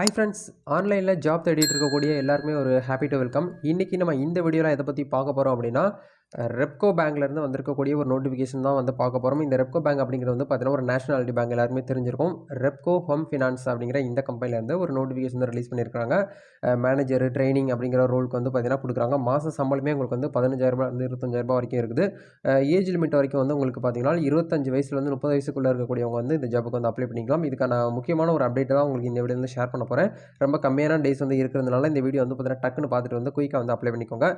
Hi friends ஆன்லைனில் job தேடிட்டு இருக்கக்கூடிய எல்லாருமே ஒரு ஹாப்பி டு வெல்கம் இன்றைக்கி நம்ம இந்த வீடியோவில் எதை பற்றி பார்க்க போகிறோம் அப்படின்னா ரெப்கோ பேங்க்லேருந்து வந்திருக்கக்கூடிய ஒரு நோட்டிஃபிகேஷன் தான் வந்து பார்க்க போகிறோம் இந்த ரெப்கோ பேங்க் அப்படிங்கிறது வந்து பார்த்தீங்கன்னா ஒரு நேஷனாலிட்டி பேங்க் எல்லாருமே தெரிஞ்சிருக்கும். ரெப்கோ ஹோம் ஃபினான்ஸ் அப்படிங்கிற இந்த கம்பெனிலேருந்து ஒரு நோட்டிஃபிகேஷன் ரிலீஸ் பண்ணியிருக்காங்க மேனேஜர் ட்ரைனிங் அப்படிங்கிற ரோலுக்கு வந்து பார்த்தீங்கன்னா கொடுக்குறாங்க. மாத சம்பளமே உங்களுக்கு வந்து பதினஞ்சாயிரரூபா வந்து இருபத்தஞ்சாயிரரூபா வரைக்கும் இருக்குது. ஏஜ் லிமிட் வரைக்கும் வந்து உங்களுக்கு பார்த்தீங்கன்னா இருபத்தஞ்சு வயசுலேருந்து முப்பது வயசுக்குள்ளே இருக்கக்கூடியவங்க வந்து இந்த ஜாபுக்கு வந்து அப்ளை பண்ணிக்கலாம். இதுக்கான முக்கியமான ஒரு அப்டேட் தான் உங்களுக்கு இந்த வீடியோவில் ஷேர் பண்ண போகிறேன் ரொம்ப கம்மியான டேஸ் வந்து இருக்கிறதுனால இந்த வீடியோ வந்து பார்த்தீங்கன்னா டக்குன்னு பார்த்துட்டு வந்து குயிக்காக வந்து அப்ளை பண்ணிக்கோங்க.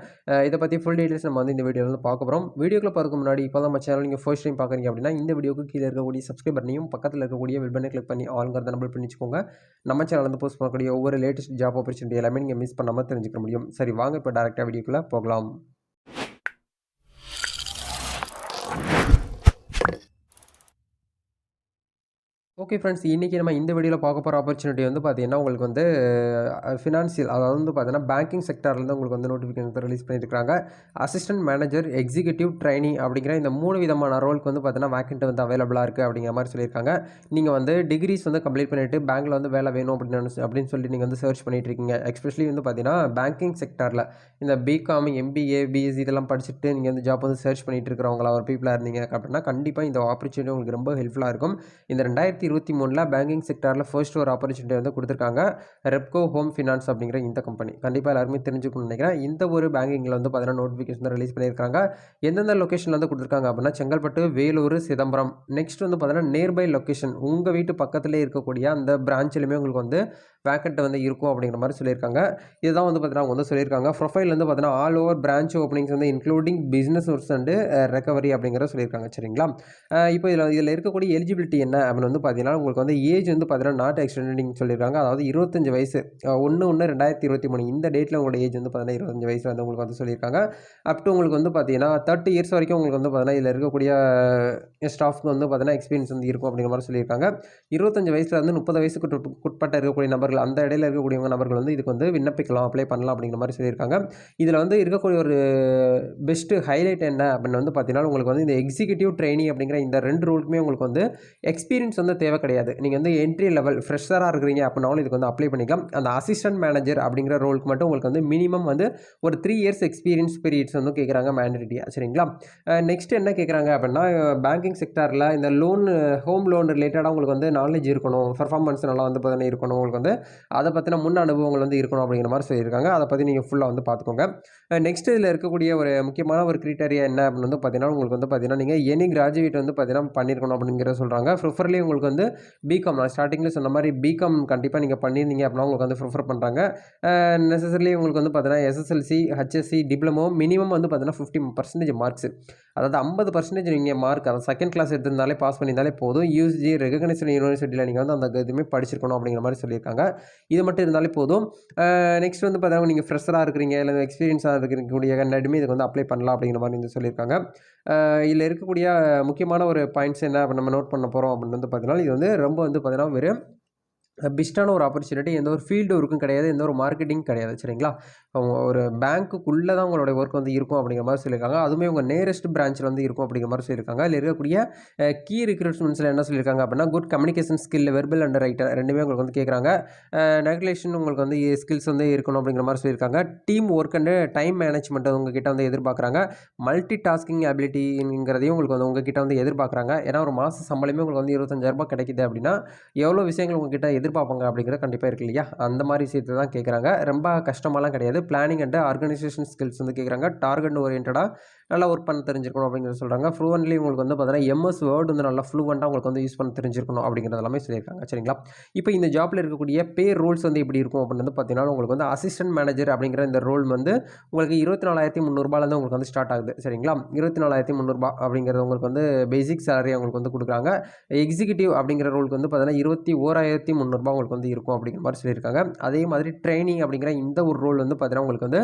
இதை பற்றி ஃபுல் டீட்டெயில்ஸ் நம்ம வந்து இந்த வீடியோவில் வந்து பார்க்க போகிறோம் வீடியோக்குள்ள பார்க்க முன்னாடி இப்போ நம்ம சேனல் நீங்கள் ஃபர்ஸ்ட் டைம் பார்க்குறீங்க அப்படின்னா இந்த வீடியோக்கு கீழே இருக்கக்கூடிய சப்ஸ்கிரைப் பண்ணியும் பக்கத்தில் இருக்கக்கூடிய வெல்பனை கிளிக் பண்ணி ஆளுங்கிறத நம்பர் பண்ணி வச்சுக்கோங்க. நம்ம சேனல் வந்து போஸ்ட் பண்ணக்கூடிய ஒவ்வொரு லேட்டஸ்ட் ஜாப் ஆப்பர்ச்சுனிட்டி எல்லாமே நீங்கள் மிஸ் பண்ணாமல் தெரிஞ்சுக்க முடியும். சரி வாங்க இப்போ டேரெக்டாக வீடியோக்குள்ளே போகலாம். ஓகே ஃப்ரெண்ட்ஸ் இன்றைக்கி நம்ம இந்த வீடியோவில் பார்க்க போகிற ஆப்பர்ச்சுனிட்டி வந்து பார்த்தீங்கன்னா உங்களுக்கு வந்து ஃபினான்சியல் அதாவது வந்து பார்த்தீங்கன்னா பேங்கிங் செக்டர்லேருந்து உங்களுக்கு வந்து நோட்டிஃபிகேஷன் ரிலீஸ் பண்ணியிருக்காங்க அசிஸ்டன்ட் மேனேஜர் எக்ஸிக்யூட்டிவ் ட்ரைனி அப்படிங்கிற இந்த மூணு விதமான ரோலுக்கு வந்து பார்த்தீங்கன்னா வேக்கண்ட் வந்து அவைலபிளாக இருக்குது அப்படிங்கிற மாதிரி சொல்லியிருக்காங்க. நீங்கள் வந்து டிகிரிஸ் வந்து கம்ப்ளீட் பண்ணிவிட்டு பேங்க்கில் வந்து வேலை வேணும் அப்படின்னு அப்படின்னு சொல்லி நீங்கள் வந்து சர்ச் பண்ணிகிட்டு இருக்கீங்க. எக்ஸ்பெஷலி வந்து பார்த்தீங்கன்னா பேங்கிங் செக்டரில் இந்த பிகாம் எம்பிஏ பிஎஸ்சி இதெல்லாம் படிச்சுட்டு நீங்கள் வந்து ஜாப் வந்து சர்ச் பண்ணிகிட்டு இருக்கிறவங்களா ஒரு பீப்புளாக இருந்தீங்க அப்படின்னா கண்டிப்பாக இந்த ஆப்பர்ச்சுனிட்டி உங்களுக்கு ரொம்ப ஹெல்ப்ஃபுல்லாக இருக்கும். இந்த ரெண்டாயிரத்தி இருபத்தி மூணில் பேங்கிங் செக்டாரில் ஃபர்ஸ்ட் ஒரு ஆப்பர்ச்சுனிட்டி வந்து கொடுத்துருக்காங்க. ரெப்கோ ஹோம் ஃபினான்ஸ் அப்படிங்கிற இந்த கம்பெனி கண்டிப்பாக எல்லாருமே தெரிஞ்சுக்கணும்னு நினைக்கிறேன். இந்த ஒரு பேங்கிங்கில் வந்து பார்த்தீங்கன்னா நோட்டிஃபிகேஷன் ரிலீஸ் பண்ணியிருக்காங்க. எந்தெந்த லொக்கேஷனில் வந்து கொடுத்துருக்காங்க அப்படின்னா செங்கல்பட்டு வேலூர் சிதம்பரம். நெக்ஸ்ட் வந்து பார்த்தீங்கன்னா நியர்பை லொக்கேஷன் உங்கள் வீட்டு பக்கத்துலேயே இருக்கக்கூடிய அந்த பிரான்ச்சிலுமே உங்களுக்கு வந்து வேக்கண்ட் வந்து இருக்கும் அப்படிங்கிற மாதிரி சொல்லியிருக்காங்க. இதுதான் வந்து பார்த்தீங்கன்னா அவங்க வந்து சொல்லியிருக்காங்க. ப்ரொஃபைல் வந்து பார்த்தீங்கன்னா ஆல் ஓவர் பிரான்ச் ஓப்பனிங்ஸ் வந்து including business works and recovery அப்படிங்கிற சொல்லியிருக்காங்க. சரிங்களா? இப்போ இதில் இதில் இருக்கக்கூடிய எலிஜிபிலிட்டி என்ன அப்படின்னு வந்து பார்த்தீங்கன்னா உங்களுக்கு வந்து ஏஜ் வந்து பார்த்தீங்கன்னா நாட் எக்ஸ்டெண்டிங் சொல்லியிருக்காங்க. அதாவது இருபத்தஞ்சு வயசு ஒன்று ஒன்று ரெண்டாயிரத்தி இருபத்தி மூணு இந்த டேட்டில் உங்களோட ஏஜ் வந்து பார்த்தீங்கன்னா இருபத்தஞ்சு வயசு வந்து உங்களுக்கு வந்து சொல்லியிருக்காங்க. அப் டு உங்களுக்கு வந்து பார்த்தீங்கன்னா தேர்ட்டி இயர்ஸ் வரைக்கும் உங்களுக்கு வந்து பார்த்தீங்கன்னா இதில் இருக்கக்கூடிய ஸ்டாஃப்க்கு வந்து பார்த்தீங்கன்னா எக்ஸ்பீரியன்ஸ் வந்து இருக்கும் அப்படிங்கிற மாதிரி சொல்லியிருக்காங்க. இருபத்தஞ்சு வயசில் வந்து முப்பது வயசுக்கு உட்பட்ட இருக்கக்கூடிய நபர்கள் அந்த இடையில இருக்கக்கூடியவங்க நபர்கள் வந்து இதுக்கு வந்து விண்ணப்பிக்கலாம் அப்ளை பண்ணலாம் அப்படிங்கிற மாதிரி சொல்லியிருக்காங்க. இதில் வந்து இருக்கக்கூடிய ஒரு பெஸ்ட்டு ஹைலைட் என்ன அப்படின்னு வந்து பார்த்தீங்கன்னா உங்களுக்கு வந்து இந்த எக்ஸிக்யூட்டிவ் ட்ரைனிங் அப்படிங்கிற இந்த ரெண்டு ரோலுக்குமே உங்களுக்கு வந்து எக்ஸ்பீரியன்ஸ் வந்து தேவை கிடையாது. நீங்கள் வந்து என்ட்ரி லெவல் ஃப்ரெஷராக இருக்கிறீங்க அப்படின்னாலும் இதுக்கு வந்து அப்ளை பண்ணிக்கலாம். அந்த அசிஸ்டன்ட் மேனேஜர் அப்படிங்கிற ரோலுக்கு மட்டும் உங்களுக்கு வந்து மினிமம் வந்து ஒரு த்ரீ இயர்ஸ் எக்ஸ்பீரியன்ஸ் பீரியட்ஸ் வந்து கேட்குறாங்க மேண்டரிட்டியாக சரிங்களா? நெக்ஸ்ட் என்ன கேட்குறாங்க அப்படின்னா பேங்கிங் செக்டாரில் இந்த லோன் ஹோம் லோன் ரிலேட்டடாக உங்களுக்கு வந்து நாலேஜ் இருக்கணும். பர்ஃபார்மன்ஸ் நல்லா வந்து பார்த்தீங்கன்னா இருக்கணும். உங்களுக்கு வந்து அதை பற்றின முன் அனுபவங்கள் வந்து இருக்கணும் அப்படிங்கிற மாதிரி சொல்லியிருக்காங்க. அதை பற்றி நீங்கள் ஃபுல்லாக வந்து பார்த்துக்கோங்க. நெக்ஸ்ட் இதில் இருக்கக்கூடிய ஒரு முக்கியமான ஒரு க்ரீட்டரியா என்ன அப்படின்னு வந்து பார்த்தீங்கன்னா உங்களுக்கு வந்து பார்த்தீங்கன்னா நீங்கள் எனி கிராஜுவேட் வந்து பார்த்தீங்கன்னா பண்ணியிருக்கணும் அப்படிங்கிற சொல்கிறாங்க ப்ரிஃபர்லி உங்களுக்கு வந்து பிகாம் நான் ஸ்டார்டிங்கில் சொன்ன மாதிரி பிகாம் கண்டிப்பாக நீங்கள் பண்ணியிருந்தீங்க அப்படின்னா உங்களுக்கு வந்து ப்ரிஃபர் பண்ணுறாங்க நெசசரிலி உங்களுக்கு வந்து பார்த்தீங்கன்னா எஸ்எஸ்எல்சி ஹச்எஸ்சி டிப்ளமோ மினிமம் வந்து பார்த்தீங்கன்னா ஃபிஃப்டி பர்சன்டேஜ் மார்க்ஸ் அதாவது ஐம்பது பர்சன்டேஜ் நீங்கள் மார்க் அதாவது செகண்ட் கிளாஸ் எடுத்திருந்தாலே பாஸ் பண்ணியிருந்தாலே போதும். யூஜி ரெகனைஸ்டு யூனிவர்சிட்டியில் நீங்கள் வந்து அந்த இதுவுமே படிச்சிருக்கணும் அப்படிங்கிற மாதிரி சொல்லியிருக்காங்க. இது மட்டும் இருந்தாலே போதும். நெக்ஸ்ட் வந்து பார்த்தீங்கன்னா நீங்கள் ஃப்ரெஷராக இருக்கிறீங்க இல்லை எக்ஸ்பீரியன்ஸாக இருக்கக்கூடிய கண்டிப்பாக இதுக்கு வந்து அப்ளை பண்ணலாம் அப்படிங்கிற மாதிரி வந்து சொல்லியிருக்காங்க. இதில் இருக்கக்கூடிய முக்கியமான ஒரு பாயிண்ட்ஸ் என்ன நம்ம நோட் பண்ண போகிறோம் அப்படின்னு வந்து பார்த்தீங்கன்னா இது வந்து ரொம்ப வந்து பார்த்தீங்கன்னா வெறும் பெஸ்ட்டான ஒரு ஆப்பர்ச்சுனிட்டி எந்த ஒரு ஃபீல்டு ஒர்க்கும் கிடையாது எந்த ஒரு மார்க்கெட்டிங் கிடையாது சரிங்களா? அவங்க ஒரு பேங்க்குள்ளே தான் உங்களுடைய ஒர்க் வந்து இருக்கும் அப்படிங்கிற மாதிரி சொல்லியிருக்காங்க. அதுவுமே உங்கள் நேரஸ்ட் பிரான்ச்சில் வந்து இருக்கும் அப்படிங்கிற மாதிரி சொல்லியிருக்காங்க. அதில் இருக்கக்கூடிய கீ ரிக்ரூட்மெண்ட்ஸில் என்ன சொல்லியிருக்காங்க அப்படின்னா good communication skill verbal and writer ரெண்டுமே உங்களுக்கு வந்து கேட்குறாங்க. நெகுலேஷன் உங்களுக்கு வந்து ஸ்கில்ஸ் வந்து இருக்கணும் அப்படிங்கிற மாதிரி சொல்லியிருக்காங்க. Team work and time management உங்ககிட்ட வந்து எதிர்பார்க்குறாங்க. மல்டி டாஸ்கிங் அபிலிட்டிங்கிறதையும் உங்களுக்கு வந்து உங்ககிட்ட வந்து எதிர்பார்க்குறாங்க. ஏன்னா ஒரு மாத சம்பளமே உங்களுக்கு வந்து இருபத்தஞ்சாயிரரூபா கிடைக்குது அப்படின்னா எவ்வளோ விஷயங்கள் உங்ககிட்ட எதிர்பார்ப்பாங்க அப்படிங்கிறது கண்டிப்பாக இருக்கு இல்லையா? அந்த மாதிரி விஷயத்தை தான் கேட்குறாங்க ரொம்ப கஷ்டமாலாம் கிடையாது. பிளானிங் அண்ட் ஆர்கனைசேஷன் ஸ்கில்ஸ் வந்து கேட்குறாங்க டார்கெட் ஓரியன்டாக நல்லா ஒர்க் பண்ண தெரிஞ்சிருக்கணும் அப்படிங்கிறத சொல்கிறாங்க ஃப்ளூவன்ட்லி உங்களுக்கு வந்து பார்த்தீங்கன்னா எம்எஸ் வேர்டு வந்து நல்லா ஃப்ளூவெண்ட்டாக உங்களுக்கு வந்து யூஸ் பண்ண தெரிஞ்சிருக்கணும் அப்படிங்கிறது எல்லாமே சொல்லியிருக்காங்க. சரிங்களா? இப்போ இந்த ஜாப்பில் இருக்கக்கூடிய பே ரூல்ஸ் வந்து எப்படி இருக்கும் அப்படின்னு வந்து பார்த்தீங்கன்னா உங்களுக்கு வந்து அசிஸ்டன்ட் மேனேஜர் அப்படிங்கிற இந்த ரோல் வந்து உங்களுக்கு இருபத்தி நாலாயிரத்தி முந்நூறுபாலேருந்து உங்களுக்கு வந்து ஸ்டார்ட் ஆகுது. சரிங்களா? இருபத்தி நாலாயிரத்தி முந்நூறுபா அப்படிங்கிறது உங்களுக்கு வந்து பேசிக் சேலரி உங்களுக்கு வந்து கொடுக்குறாங்க. எக்ஸிக்யூட்டிவ் அப்படிங்கிற ரோலுக்கு வந்து பார்த்தீங்கன்னா இருபத்தி ஓராயிரத்தி முந்நூறுரூபா உங்களுக்கு வந்து இருக்கும் அப்படிங்கிற மாதிரி சொல்லியிருக்காங்க. அதே மாதிரி ட்ரைனிங் அப்படிங்கிற இந்த ஒரு ரோல் வந்து பார்த்தீங்கன்னா உங்களுக்கு வந்து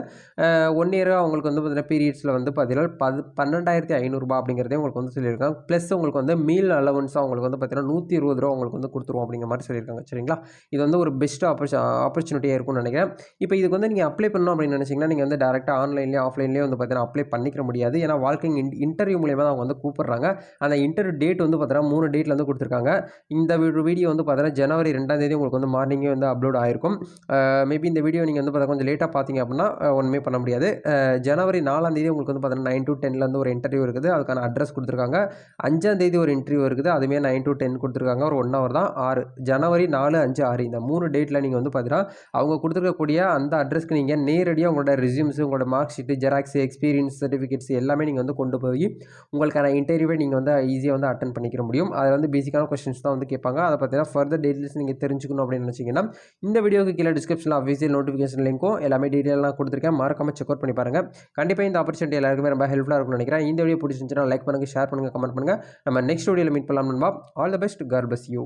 ஒன் இயராக அவங்களுக்கு வந்து பார்த்தீங்கன்னா பீரியட்ஸில் வந்து பார்த்தீங்கன்னா பது பன்னெண்டாயிரத்தி ஐநூறுரூபா அப்படிங்கிறதே உங்களுக்கு வந்து சொல்லியிருக்காங்க. ப்ளஸ் உங்களுக்கு வந்து மீல் அலவன்ஸாக உங்களுக்கு வந்து பார்த்தீங்கன்னா நூற்றி இருபது ரூபா உங்களுக்கு வந்து கொடுத்துருவோம் அப்படிங்கிற மாதிரி சொல்லியிருக்காங்க. சரிங்களா? இது வந்து ஒரு பெஸ்ட் ஆப்பர்ச்சு ஆப்பர்ச்சுனிட்டியாக இருக்கும்னு நினைக்கிறேன். இப்போ இதுக்கு வந்து நீங்கள் அப்ளை பண்ணணும் அப்படின்னு நினச்சிங்கன்னா நீங்கள் வந்து டேரெக்டாக ஆன்லைன்லேயே ஆஃப்லைன்லேயே வந்து பார்த்தீங்கன்னா அப்ளை பண்ணிக்க முடியாது. ஏன்னா வாழ்க்கை இன்டர்வியூ மூலியமாக தான் அவங்க வந்து கூப்பிட்றாங்க. அந்த இன்டர்வியூ டேட் வந்து பார்த்தீங்கன்னா மூணு டேட்டில் வந்து கொடுத்துருக்காங்க. இந்த வீடியோ வந்து பார்த்தீங்கன்னா ஜனவரி ரெண்டாம் தேதி உங்களுக்கு வந்து மார்னிங்கே வந்து அப்லோட் ஆயிருக்கும். மேபி இந்த வீடியோ நீங்கள் வந்து பார்த்தா கொஞ்சம் லேட்டாக பார்த்தீங்க அப்படின்னா ஒன்றுமே பண்ண முடியாது. ஜனவரி நாலாம் தேதி உங்களுக்கு வந்து பார்த்தீங்கன்னா நைன் டு டென்லேருந்து ஒரு இன்டர்வியூ இருக்குது. அதுக்கான அட்ரஸ் கொடுத்துருக்காங்க. அஞ்சாம் தேதி ஒரு இன்டர்வியூ இருக்குது. அதுவே நைன் டு டென் கொடுத்துருக்காங்க. ஒரு ஒன் ஹவர் தான். ஆறு ஜனவரி நாலு அஞ்சு ஆறு இந்த மூணு டேட்டில் நீங்கள் வந்து பார்த்தீங்கன்னா அவங்க கொடுத்துருக்கக்கூடிய அந்த அட்ரஸ்க்கு நீங்கள் நேரடியாக உங்களோட ரெசியூம்ஸ் உங்களோட mark sheet xerox experience certificates எல்லாமே நீங்கள் வந்து கொண்டு போய் உங்களுக்கான இன்டர்வியூவை நீங்கள் வந்து ஈஸியாக வந்து அட்டன் பண்ணிக்கிற முடியும். அதில் வந்து பேசிக்கான கொஸ்டின்ஸ் தான் வந்து கேட்பாங்க. அதை பார்த்தீங்கன்னா ஃபர்தர் டீட்டெயில்ஸ் நீங்கள் தெரிஞ்சுக்கணும் அப்படின்னு நினச்சிங்கன்னா இந்த வீடியோக்கு கீழே டிஸ்கிரிப்ஷனில் அஃபீஷியல் நோட்டிஃபிகேஷன் லிங்க்கும் எல்லாமே டீட்டெயிலாக கொடுத்துருக்கேன். மறக்காம செக் அவுட் பண்ணி பாருங்கள் கண்டிப்பாக இந்த ஆப்பர்ச்சுனிட்டி எல்லாருக்குமே ரொம்ப ஹெல்ப்ஃபுல்லாக இருக்கும்னு நினைக்கிறேன். இந்த வீடியோ பிடிச்சிருந்துச்சுன்னா லைக் பண்ணுங்கள் ஷேர் பண்ணுங்கள் கமெண்ட் பண்ணுங்கள் நம்ம நெக்ஸ்ட் வீடியோவில் மீட் பண்ணலாம் நண்பா. All the best God bless you